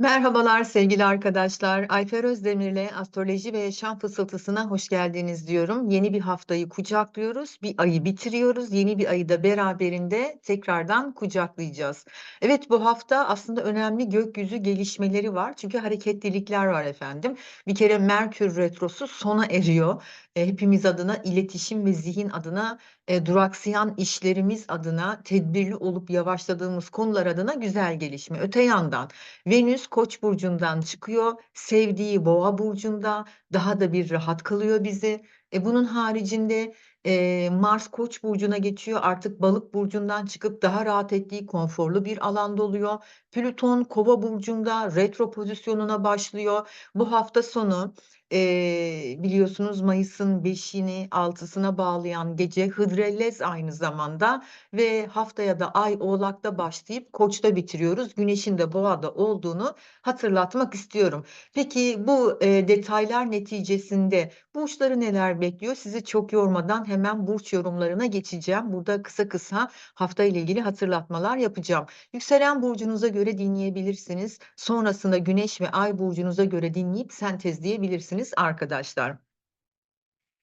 Merhabalar sevgili arkadaşlar. Ayfer Özdemir'le Astroloji ve Yaşam Fısıltısına hoş geldiniz diyorum. Yeni bir haftayı kucaklıyoruz. Bir ayı bitiriyoruz. Yeni bir ayı da beraberinde tekrardan kucaklayacağız. Evet bu hafta aslında önemli gökyüzü gelişmeleri var. Çünkü hareketlilikler var efendim. Bir kere Merkür Retrosu sona eriyor. E, hepimiz adına iletişim ve zihin adına e, duraksayan işlerimiz adına tedbirli olup yavaşladığımız konular adına güzel gelişme. Öte yandan Venüs Koç burcundan çıkıyor. Sevdiği Boğa burcunda daha da bir rahat kılıyor bizi. E, bunun haricinde e, Mars Koç burcuna geçiyor. Artık Balık burcundan çıkıp daha rahat ettiği konforlu bir alanda oluyor. Plüton Kova burcunda retro pozisyonuna başlıyor. Bu hafta sonu e, biliyorsunuz Mayıs'ın 5'ini 6'sına bağlayan gece Hıdrellez aynı zamanda ve haftaya da Ay Oğlak'ta başlayıp Koç'ta bitiriyoruz. Güneşin de Boğa'da olduğunu hatırlatmak istiyorum. Peki bu e, detaylar neticesinde burçları neler bekliyor? Sizi çok yormadan hemen burç yorumlarına geçeceğim. Burada kısa kısa hafta ile ilgili hatırlatmalar yapacağım. Yükselen burcunuza göre dinleyebilirsiniz. Sonrasında Güneş ve Ay burcunuza göre dinleyip sentezleyebilirsiniz arkadaşlar.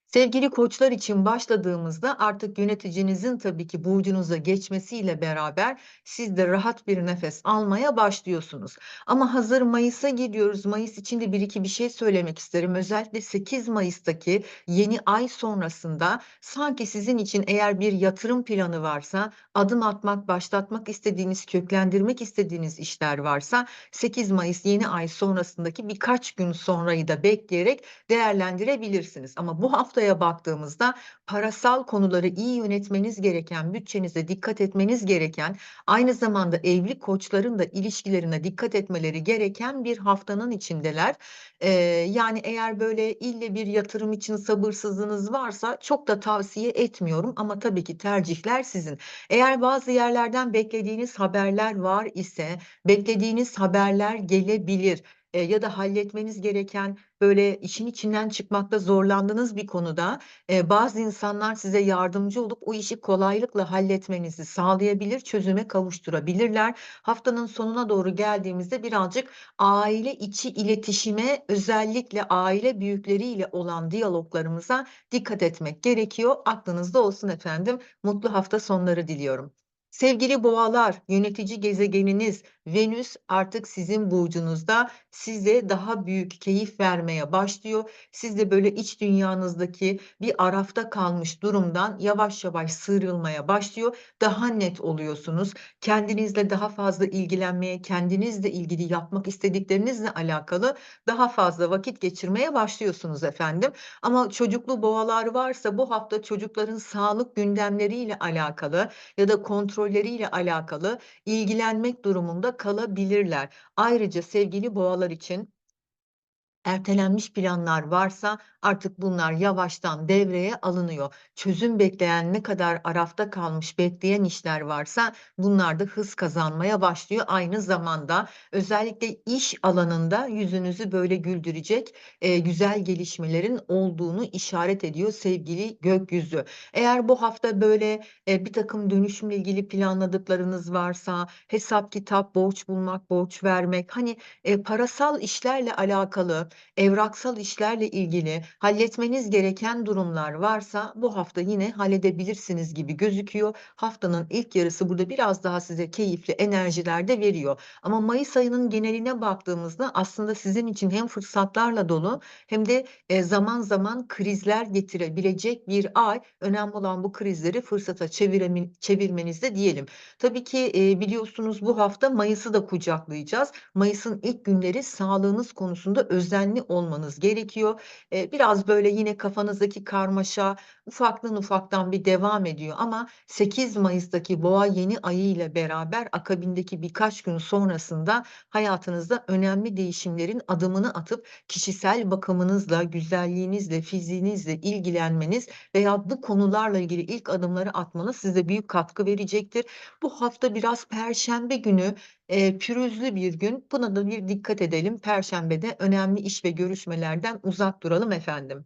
Sevgili koçlar için başladığımızda artık yöneticinizin tabii ki burcunuza geçmesiyle beraber siz de rahat bir nefes almaya başlıyorsunuz. Ama hazır Mayıs'a gidiyoruz. Mayıs için de bir iki bir şey söylemek isterim. Özellikle 8 Mayıs'taki yeni ay sonrasında sanki sizin için eğer bir yatırım planı varsa, adım atmak, başlatmak istediğiniz, köklendirmek istediğiniz işler varsa 8 Mayıs yeni ay sonrasındaki birkaç gün sonrayı da bekleyerek değerlendirebilirsiniz. Ama bu haftaya baktığımızda parasal konuları iyi yönetmeniz gereken, bütçenize dikkat etmeniz gereken, aynı zamanda evli koçların da ilişkilerine dikkat etmeleri gereken bir haftanın içindeler. Eee, yani eğer böyle ille bir yatırım için sabırsızlığınız varsa çok da tavsiye etmiyorum ama tabii ki tercihler sizin. Eğer bazı yerlerden beklediğiniz haberler var ise beklediğiniz haberler gelebilir eee, ya da halletmeniz gereken, böyle, işin içinden çıkmakta zorlandığınız bir konuda, eee, bazı insanlar size yardımcı olup o işi kolaylıkla halletmenizi sağlayabilir, çözüme kavuşturabilirler. Haftanın sonuna doğru geldiğimizde birazcık aile içi iletişime, özellikle aile büyükleriyle olan diyaloglarımıza dikkat etmek gerekiyor. Aklınızda olsun efendim. Mutlu hafta sonları diliyorum. Sevgili boğalar, yönetici gezegeniniz Venüs artık sizin burcunuzda size daha büyük keyif vermeye başlıyor. Siz de böyle iç dünyanızdaki bir arafta kalmış durumdan yavaş yavaş sıyrılmaya başlıyor. Daha net oluyorsunuz. Kendinizle daha fazla ilgilenmeye, kendinizle ilgili yapmak istediklerinizle alakalı daha fazla vakit geçirmeye başlıyorsunuz efendim. Ama çocuklu boğalar varsa bu hafta çocukların sağlık gündemleriyle alakalı ya da kontrolleriyle alakalı ilgilenmek durumunda kalabilirler. Ayrıca sevgili boğalar için Ertelenmiş planlar varsa artık bunlar yavaştan devreye alınıyor. Çözüm bekleyen ne kadar arafta kalmış bekleyen işler varsa bunlar da hız kazanmaya başlıyor. Aynı zamanda özellikle iş alanında yüzünüzü böyle güldürecek eee, güzel gelişmelerin olduğunu işaret ediyor sevgili gökyüzü. Eğer bu hafta böyle eee, bir takım dönüşümle ilgili planladıklarınız varsa hesap kitap, borç bulmak, borç vermek hani eee, parasal işlerle alakalı evraksal işlerle ilgili halletmeniz gereken durumlar varsa bu hafta yine halledebilirsiniz gibi gözüküyor. Haftanın ilk yarısı burada biraz daha size keyifli enerjiler de veriyor. Ama mayıs ayının geneline baktığımızda aslında sizin için hem fırsatlarla dolu hem de eee, zaman zaman krizler getirebilecek bir ay. Önemli olan bu krizleri fırsata çevirmenizde diyelim. Tabii ki, eee, biliyorsunuz bu hafta mayısı da kucaklayacağız. Mayısın ilk günleri sağlığınız konusunda özenli olmanız gerekiyor. Eee, biraz böyle yine kafanızdaki karmaşa ufaktan ufaktan bir devam ediyor ama 8 Mayıs'taki Boğa yeni ayı ile beraber akabindeki birkaç gün sonrasında hayatınızda önemli değişimlerin adımını atıp kişisel bakımınızla, güzelliğinizle, fiziğinizle ilgilenmeniz veya bu konularla ilgili ilk adımları atmanız size büyük katkı verecektir. Bu hafta biraz perşembe günü Eee, pürüzlü bir gün. Buna da bir dikkat edelim. Perşembede önemli iş ve görüşmelerden uzak duralım efendim.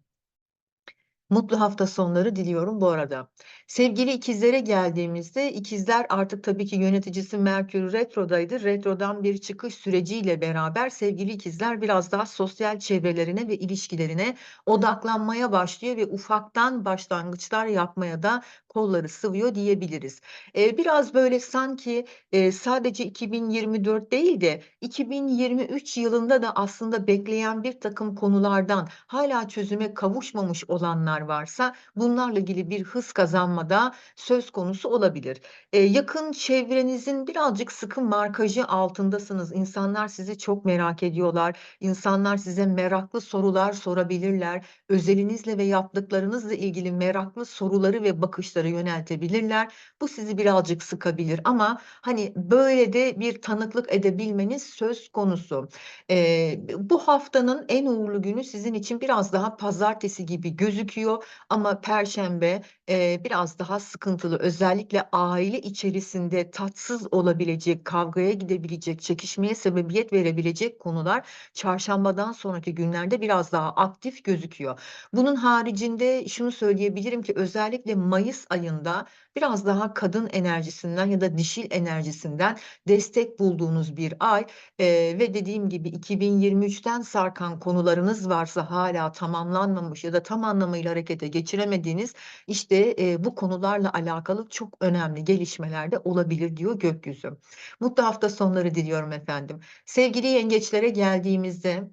Mutlu hafta sonları diliyorum bu arada. Sevgili ikizlere geldiğimizde ikizler artık tabii ki yöneticisi Merkür Retro'daydı. Retro'dan bir çıkış süreciyle beraber sevgili ikizler biraz daha sosyal çevrelerine ve ilişkilerine odaklanmaya başlıyor ve ufaktan başlangıçlar yapmaya da kolları sıvıyor diyebiliriz. Eee, biraz böyle sanki, eee, sadece 2024 değil de 2023 yılında da aslında bekleyen birtakım konulardan hâlâ çözüme kavuşmamış olanlar varsa bunlarla ilgili bir hız kazanma da söz konusu olabilir. Eee, yakın çevrenizin birazcık sıkı markajı altındasınız. İnsanlar sizi çok merak ediyorlar. İnsanlar size meraklı sorular sorabilirler. Özelinizle ve yaptıklarınızla ilgili meraklı soruları ve bakışları yöneltebilirler. Bu sizi birazcık sıkabilir ama, hani, böyle de bir tanıklık edebilmeniz söz konusu. Eee, bu haftanın en uğurlu günü sizin için biraz daha pazartesi gibi gözüküyor ama perşembe, eee, biraz daha sıkıntılı. Özellikle aile içerisinde tatsız olabilecek, kavgaya gidebilecek, çekişmeye sebebiyet verebilecek konular çarşambadan sonraki günlerde biraz daha aktif gözüküyor. Bunun haricinde şunu söyleyebilirim ki özellikle mayıs ayında biraz daha kadın enerjisinden ya da dişil enerjisinden destek bulduğunuz bir ay, eee, ve dediğim gibi 2023'ten sarkan konularınız varsa hâlâ tamamlanmamış ya da tam anlamıyla harekete geçiremediğiniz, işte, eee, bu konularla alakalı çok önemli gelişmeler de olabilir diyor gökyüzü. Mutlu hafta sonları diliyorum efendim. Sevgili yengeçlere geldiğimizde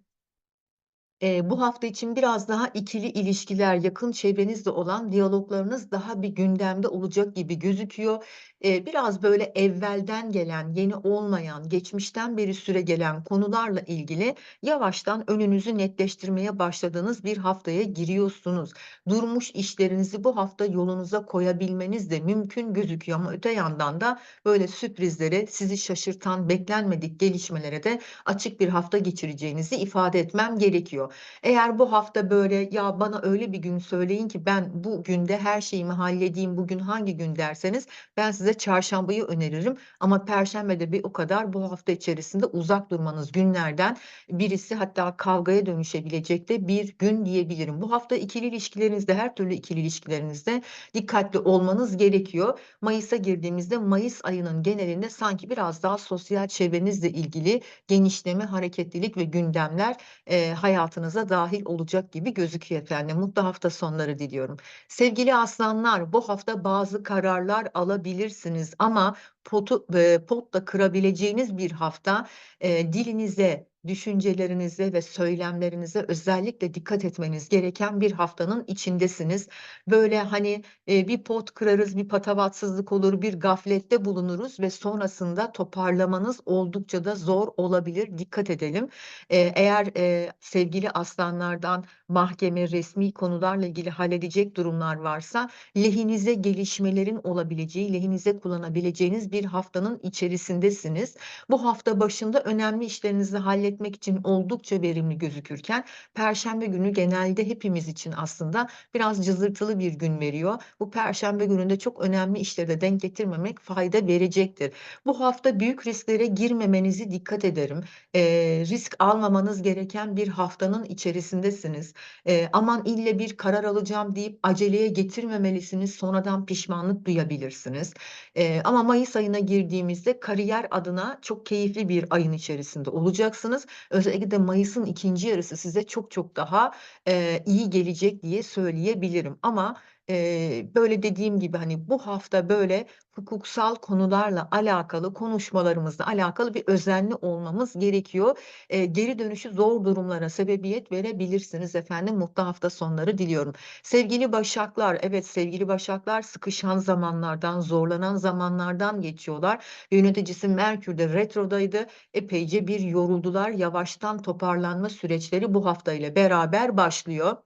Eee, bu hafta için biraz daha ikili ilişkiler, yakın çevrenizle olan diyaloglarınız daha bir gündemde olacak gibi gözüküyor. Biraz böyle evvelden gelen, yeni olmayan, geçmişten beri süregelen konularla ilgili yavaştan önünüzü netleştirmeye başladığınız bir haftaya giriyorsunuz. Durmuş işlerinizi bu hafta yolunuza koyabilmeniz de mümkün gözüküyor ama öte yandan da böyle sürprizlere, sizi şaşırtan beklenmedik gelişmelere de açık bir hafta geçireceğinizi ifade etmem gerekiyor. Eğer bu hafta böyle, "Ya, bana öyle bir gün söyleyin ki ben bu günde her şeyimi halledeyim, bugün hangi gün?" derseniz ben size çarşambayı öneririm ama perşembe de bir o kadar bu hafta içerisinde uzak durmanız günlerden birisi. Hatta kavgaya dönüşebilecek de bir gün diyebilirim. Bu hafta ikili ilişkilerinizde, her türlü ikili ilişkilerinizde dikkatli olmanız gerekiyor. Mayıs'a girdiğimizde mayıs ayının genelinde sanki biraz daha sosyal çevrenizle ilgili genişleme, hareketlilik ve gündemler, eee, hayatınıza dâhil olacak gibi gözüküyor efendim. Mutlu hafta sonları diliyorum. Sevgili aslanlar, bu hafta bazı kararlar alabilirsiniz ama potu eee, pot da kırabileceğiniz bir hafta. Eee, dilinize, düşüncelerinize ve söylemlerinize özellikle dikkat etmeniz gereken bir haftanın içindesiniz. Böyle, hani, eee, bir pot kırarız, bir patavatsızlık olur, bir gaflette bulunuruz ve sonrasında toparlamanız oldukça da zor olabilir. Dikkat edelim. Eee, eğer, eee, sevgili aslanlardan mahkeme, resmî konularla ilgili halledecek durumlar varsa lehinize gelişmelerin olabileceği, lehinize kullanabileceğiniz bir haftanın içerisindesiniz. Bu hafta başında önemli işlerinizi halletmek için oldukça verimli gözükürken perşembe günü genelde hepimiz için aslında biraz cızırtılı bir gün veriyor. Bu perşembe gününde çok önemli işleri de denk getirmemek fayda verecektir. Bu hafta büyük risklere girmemenizi dikkat ederim. Eee, risk almamanız gereken bir haftanın içerisindesiniz. Eee, aman ille bir karar alacağım deyip aceleye getirmemelisiniz, sonradan pişmanlık duyabilirsiniz. Eee, ama mayıs ayına girdiğimizde kariyer adına çok keyifli bir ayın içerisinde olacaksınız. Özellikle de mayısın 2'nci yarısı size çok çok daha, eee, iyi gelecek diye söyleyebilirim ama, eee, böyle dediğim gibi, hani, bu hafta böyle hukuksal konularla alakalı konuşmalarımızla alakalı bir özenli olmamız gerekiyor. Eee, geri dönüşü zor durumlara sebebiyet verebilirsiniz efendim. Mutlu hafta sonları diliyorum. Sevgili Başaklar, evet sevgili Başaklar sıkışan zamanlardan, zorlanan zamanlardan geçiyorlar. Yöneticisi Merkür de retrodaydı. Epeyce bir yoruldular. Yavaştan toparlanma süreçleri bu hafta ile beraber başlıyor.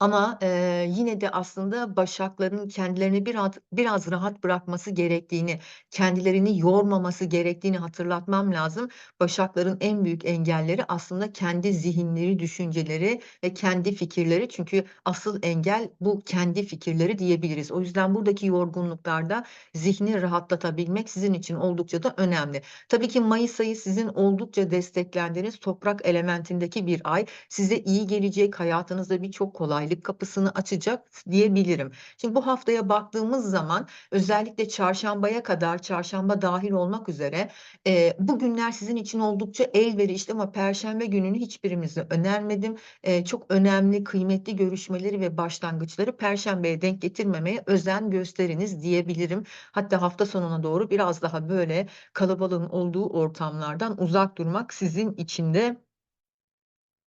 Ama, eee, yine de aslında Başakların kendilerini birat biraz rahat bırakması gerektiğini, kendilerini yormaması gerektiğini hatırlatmam lazım. Başakların en büyük engelleri aslında kendi zihinleri, düşünceleri ve kendi fikirleri. Çünkü asıl engel bu kendi fikirleri diyebiliriz. O yüzden buradaki yorgunluklarda zihni rahatlatabilmek sizin için oldukça da önemli. Tabii ki mayıs ayı sizin oldukça desteklendiğiniz toprak elementindeki bir ay. Size iyi gelecek, hayatınızda birçok kolaylık kolaylık kapısını açacak diyebilirim. Şimdi bu haftaya baktığımız zaman özellikle çarşambaya kadar, çarşamba dâhil olmak üzere, eee, bu günler sizin için oldukça elverişli ama perşembe gününü hiçbirimize önermedim. Eee, çok önemli, kıymetli görüşmeleri ve başlangıçları perşembeye denk getirmemeye özen gösteriniz diyebilirim. Hatta hafta sonuna doğru biraz daha böyle kalabalığın olduğu ortamlardan uzak durmak sizin için de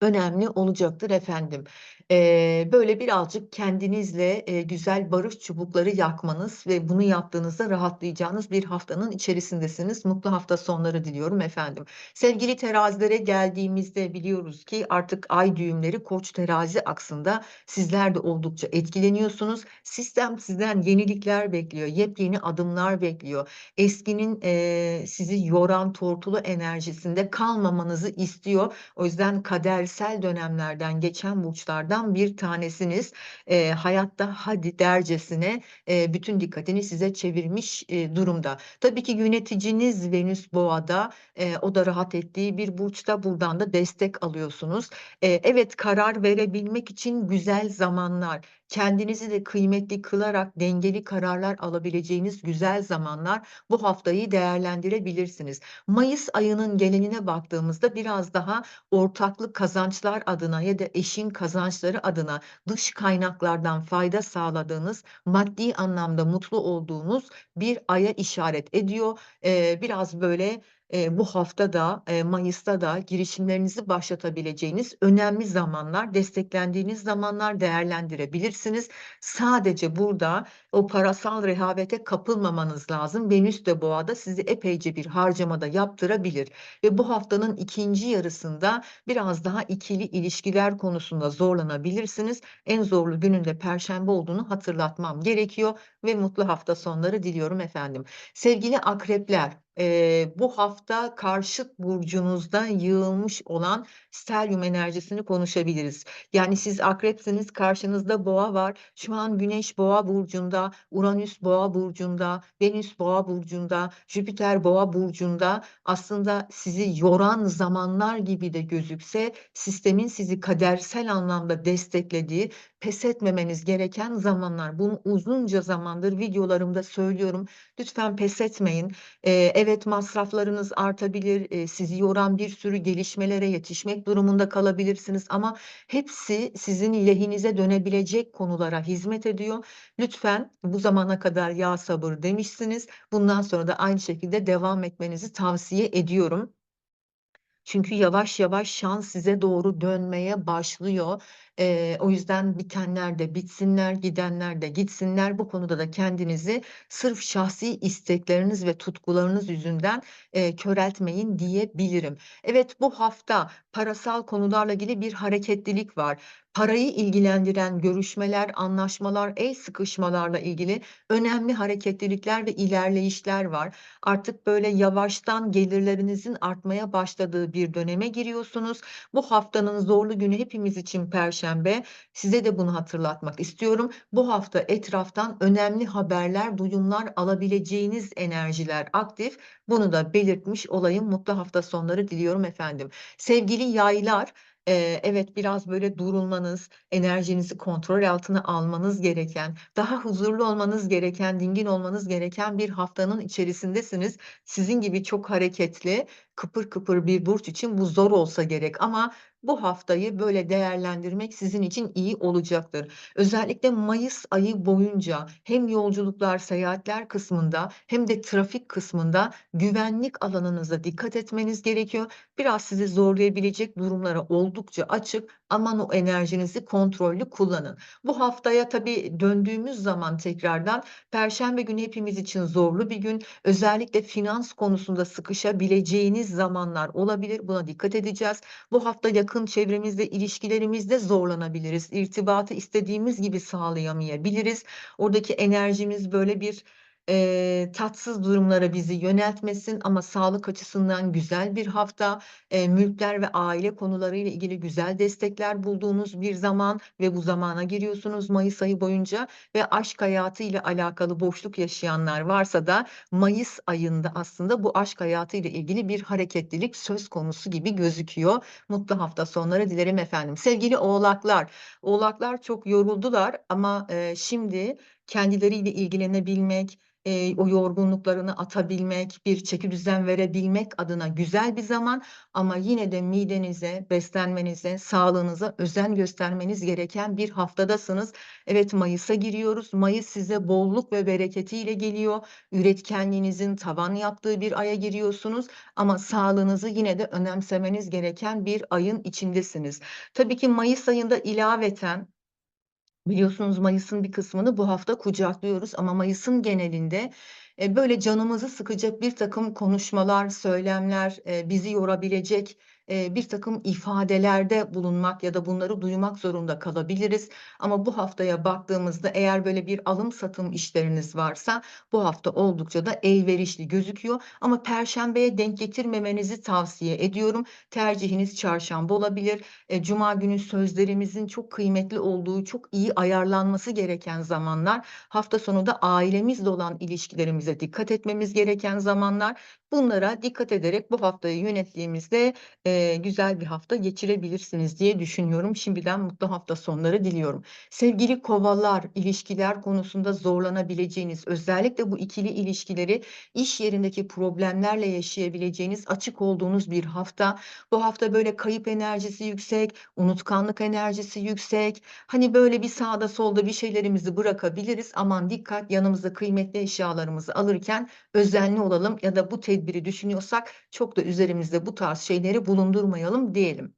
önemli olacaktır efendim. Eee, böyle birazcık kendinizle, eee, güzel barış çubukları yakmanız ve bunu yaptığınızda rahatlayacağınız bir haftanın içerisindesiniz. Mutlu hafta sonları diliyorum efendim. Sevgili terazilere geldiğimizde biliyoruz ki artık ay düğümleri Koç terazi aksında. Sizler de oldukça etkileniyorsunuz. Sistem sizden yenilikler bekliyor, yepyeni adımlar bekliyor. Eskinin, eee, sizi yoran tortulu enerjisinde kalmamanızı istiyor. O yüzden kadersel dönemlerden geçen burçlardan bir tanesiniz. Eee, hayatta hadi dercesine, eee, bütün dikkatini size çevirmiş, eee, durumda. Tabii ki yöneticiniz Venüs Boğa'da, eee, o da rahat ettiği bir burçta. Buradan da destek alıyorsunuz. Eee, evet, karar verebilmek için güzel zamanlar, kendinizi de kıymetli kılarak dengeli kararlar alabileceğiniz güzel zamanlar bu haftayı değerlendirebilirsiniz. Mayıs ayının geneline baktığımızda biraz daha ortaklı kazançlar adına ya da eşin kazançları adına dış kaynaklardan fayda sağladığınız, maddi anlamda mutlu olduğunuz bir aya işaret ediyor. Eee, biraz böyle, eee, bu hafta da, eee, Mayıs'ta da girişimlerinizi başlatabileceğiniz önemli zamanlar, desteklendiğiniz zamanlar değerlendirebilirsiniz. Sadece burada o parasal rehavete kapılmamanız lazım. Venüs de Boğa'da sizi epeyce bir harcama da yaptırabilir ve bu haftanın 2'nci yarısında biraz daha ikili ilişkiler konusunda zorlanabilirsiniz. En zorlu günün de perşembe olduğunu hatırlatmam gerekiyor ve mutlu hafta sonları diliyorum efendim. Sevgili akrepler, eee, bu hafta karşıt burcunuzda yığılmış olan stelyum enerjisini konuşabiliriz. Yani siz akrepsiniz, karşınızda boğa var. Şu an Güneş Boğa burcunda, Uranüs Boğa burcunda, Venüs Boğa burcunda, Jüpiter Boğa burcunda. Aslında sizi yoran zamanlar gibi de gözükse sistemin sizi kadersel anlamda desteklediği, pes etmemeniz gereken zamanlar. Bunu uzunca zamandır videolarımda söylüyorum. Lütfen pes etmeyin. Eee, evet, masraflarınız artabilir, eee, sizi yoran bir sürü gelişmelere yetişmek durumunda kalabilirsiniz ama hepsi sizin lehinize dönebilecek konulara hizmet ediyor. Lütfen bu zamana kadar "Ya sabır." demişsiniz. Bundan sonra da aynı şekilde devam etmenizi tavsiye ediyorum. Çünkü yavaş yavaş şans size doğru dönmeye başlıyor. Eee, o yüzden bitenler de bitsinler, gidenler de gitsinler. Bu konuda da kendinizi sırf şahsi istekleriniz ve tutkularınız yüzünden, eee, köreltmeyin diyebilirim. Evet, bu hafta parasal konularla ilgili bir hareketlilik var. Parayı ilgilendiren görüşmeler, anlaşmalar, el sıkışmalarla ilgili önemli hareketlilikler ve ilerleyişler var. Artık böyle yavaştan gelirlerinizin artmaya başladığı bir döneme giriyorsunuz. Bu haftanın zorlu günü hepimiz için perşembe. Size de bunu hatırlatmak istiyorum. Bu hafta etraftan önemli haberler, duyumlar alabileceğiniz enerjiler aktif. Bunu da belirtmiş olayım. Mutlu hafta sonları diliyorum efendim. Sevgili yaylar, evet, biraz böyle durulmanız, enerjinizi kontrol altına almanız gereken, daha huzurlu olmanız gereken, dingin olmanız gereken bir haftanın içerisindesiniz. Sizin gibi çok hareketli, kıpır kıpır bir burç için bu zor olsa gerek ama bu haftayı böyle değerlendirmek sizin için iyi olacaktır. Özellikle mayıs ayı boyunca hem yolculuklar, seyahatler kısmında hem de trafik kısmında güvenlik alanınıza dikkat etmeniz gerekiyor. Biraz sizi zorlayabilecek durumlara oldukça açık. Aman o enerjinizi kontrollü kullanın. Bu haftaya tabii döndüğümüz zaman tekrardan perşembe günü hepimiz için zorlu bir gün. Özellikle finans konusunda sıkışabileceğiniz zamanlar olabilir. Buna dikkat edeceğiz. Bu hafta çevremizde, ilişkilerimizde zorlanabiliriz. İrtibatı istediğimiz gibi sağlayamayabiliriz. Oradaki enerjimiz böyle bir, eee, tatsız durumlara bizi yöneltmesin ama sağlık açısından güzel bir hafta. Eee, mülkler ve aile konularıyla ilgili güzel destekler bulduğunuz bir zaman ve bu zamana giriyorsunuz mayıs ayı boyunca ve aşk hayatıyla alakalı boşluk yaşayanlar varsa da mayıs ayında aslında bu aşk hayatıyla ilgili bir hareketlilik söz konusu gibi gözüküyor. Mutlu hafta sonları dilerim efendim. Sevgili Oğlaklar, Oğlaklar çok yoruldular ama, eee, şimdi kendileriyle ilgilenebilmek, eee, o yorgunluklarını atabilmek, bir çekidüzen verebilmek adına güzel bir zaman ama yine de midenize, beslenmenize, sağlığınıza özen göstermeniz gereken bir haftadasınız. Evet, mayısa giriyoruz. Mayıs size bolluk ve bereketiyle geliyor. Üretkenliğinizin tavan yaptığı bir aya giriyorsunuz ama sağlığınızı yine de önemsemeniz gereken bir ayın içindesiniz. Tabii ki mayıs ayında ilaveten Biliyorsunuz mayısın bir kısmını bu hafta kucaklıyoruz ama mayısın genelinde, eee, böyle canımızı sıkacak birtakım konuşmalar, söylemler, eee, bizi yorabilecek, eee, birtakım ifadelerde bulunmak ya da bunları duymak zorunda kalabiliriz. Ama bu haftaya baktığımızda eğer böyle bir alım satım işleriniz varsa bu hafta oldukça da elverişli gözüküyor. Ama perşembeye denk getirmemenizi tavsiye ediyorum. Tercihiniz çarşamba olabilir. Eee, cuma günü sözlerimizin çok kıymetli olduğu, çok iyi ayarlanması gereken zamanlar. Hafta sonu da ailemizle olan ilişkilerimize dikkat etmemiz gereken zamanlar. Bunlara dikkat ederek bu haftayı yönettiğimizde, eee, güzel bir hafta geçirebilirsiniz diye düşünüyorum. Şimdiden mutlu hafta sonları diliyorum. Sevgili Kovalar, ilişkiler konusunda zorlanabileceğiniz, özellikle bu ikili ilişkileri iş yerindeki problemlerle yaşayabileceğiniz, açık olduğunuz bir hafta. Bu hafta böyle kayıp enerjisi yüksek, unutkanlık enerjisi yüksek. Hani böyle bir sağda solda bir şeylerimizi bırakabiliriz. Aman dikkat, yanımıza kıymetli eşyalarımızı alırken özenli olalım ya da bu tedbiri düşünüyorsak çok da üzerimizde bu tarz şeyleri bulundurmayalım diyelim.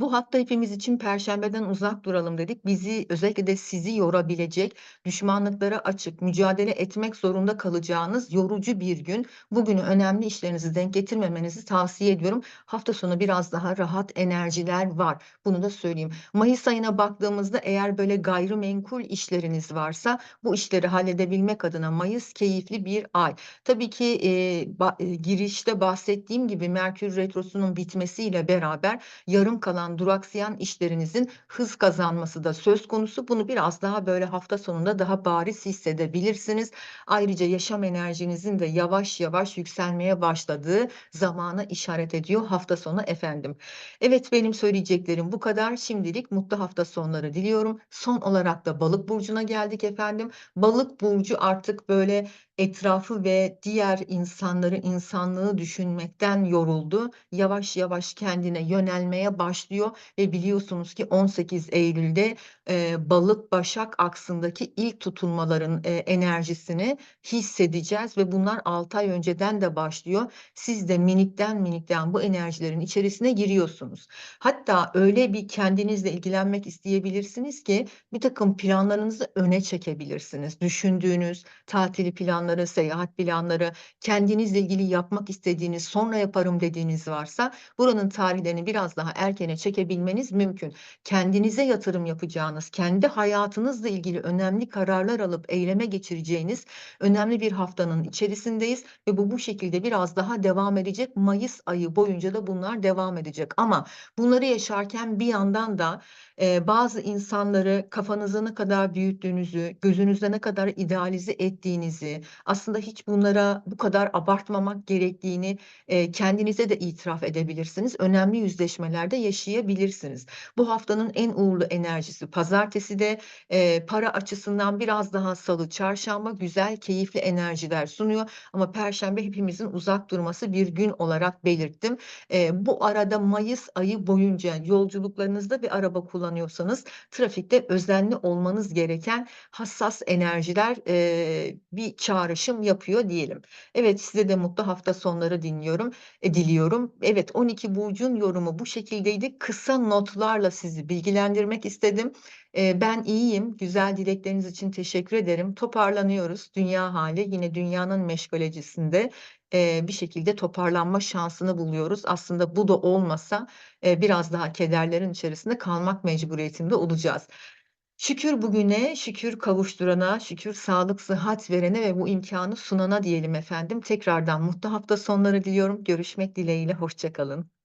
Bu hafta hepimiz için perşembeden uzak duralım dedik. Bizi, özellikle de sizi yorabilecek, düşmanlıklara açık, mücadele etmek zorunda kalacağınız yorucu bir gün. Bugünü önemli işlerinizi denk getirmemenizi tavsiye ediyorum. Hafta sonu biraz daha rahat enerjiler var. Bunu da söyleyeyim. Mayıs ayına baktığımızda eğer böyle gayrimenkul işleriniz varsa bu işleri halledebilmek adına Mayıs keyifli bir ay. Tabii ki, eee, ba girişte bahsettiğim gibi Merkür Retrosu'nun bitmesiyle beraber yarım kalan, duraksayan işlerinizin hız kazanması da söz konusu. Bunu biraz daha böyle hafta sonunda daha bariz hissedebilirsiniz. Ayrıca yaşam enerjinizin de yavaş yavaş yükselmeye başladığı zamana işaret ediyor hafta sonu efendim. Evet, benim söyleyeceklerim bu kadar. Şimdilik mutlu hafta sonları diliyorum. Son olarak da Balık burcuna geldik efendim. Balık burcu artık böyle etrafı ve diğer insanları, insanlığı düşünmekten yoruldu. Yavaş yavaş kendine yönelmeye başlıyor ve biliyorsunuz ki 18 Eylül'de, eee, Balık-Başak aksındaki ilk tutulmaların, eee, enerjisini hissedeceğiz ve bunlar 6 ay önceden de başlıyor. Siz de minikten minikten bu enerjilerin içerisine giriyorsunuz. Hatta öyle bir kendinizle ilgilenmek isteyebilirsiniz ki birtakım planlarınızı öne çekebilirsiniz. Düşündüğünüz tatil planları, seyahat planları, kendinizle ilgili yapmak istediğiniz, sonra yaparım dediğiniz varsa buranın tarihlerini biraz daha erkene çekebilmeniz mümkün. Kendinize yatırım yapacağınız, kendi hayatınızla ilgili önemli kararlar alıp eyleme geçireceğiniz önemli bir haftanın içerisindeyiz ve bu bu şekilde biraz daha devam edecek. Mayıs ayı boyunca da bunlar devam edecek ama bunları yaşarken bir yandan da, eee, bazı insanları kafanızda ne kadar büyüttüğünüzü, gözünüzde ne kadar idealize ettiğinizi, aslında hiç bunlara bu kadar abartmamak gerektiğini, eee, kendinize de itiraf edebilirsiniz. Önemli yüzleşmeler de yaşayabilirsiniz. Bu haftanın en uğurlu enerjisi pazarteside, eee, para açısından biraz daha salı, çarşamba güzel, keyifli enerjiler sunuyor ama perşembe hepimizin uzak durması bir gün olarak belirttim. Eee, bu arada mayıs ayı boyunca yolculuklarınızda bir araba kullanıyorsanız trafikte özenli olmanız gereken hassas enerjiler, eee, bir çağrışım yapıyor diyelim. Evet, size de mutlu hafta sonları dinliyorum eee, diliyorum. Evet, 12 burcun yorumu bu şekildeydi. Kısa notlarla sizi bilgilendirmek istedim. Eee, ben iyiyim. Güzel dilekleriniz için teşekkür ederim. Toparlanıyoruz. Dünya hâli yine dünyanın meşgalecisinde, eee, bir şekilde toparlanma şansını buluyoruz. Aslında bu da olmasa, eee, biraz daha kederlerin içerisinde kalmak mecburiyetinde olacağız. Şükür bugüne, şükür kavuşturana, şükür sağlık, sıhhat verene ve bu imkânı sunana diyelim efendim. Tekrardan mutlu hafta sonları diliyorum. Görüşmek dileğiyle, hoşça kalın.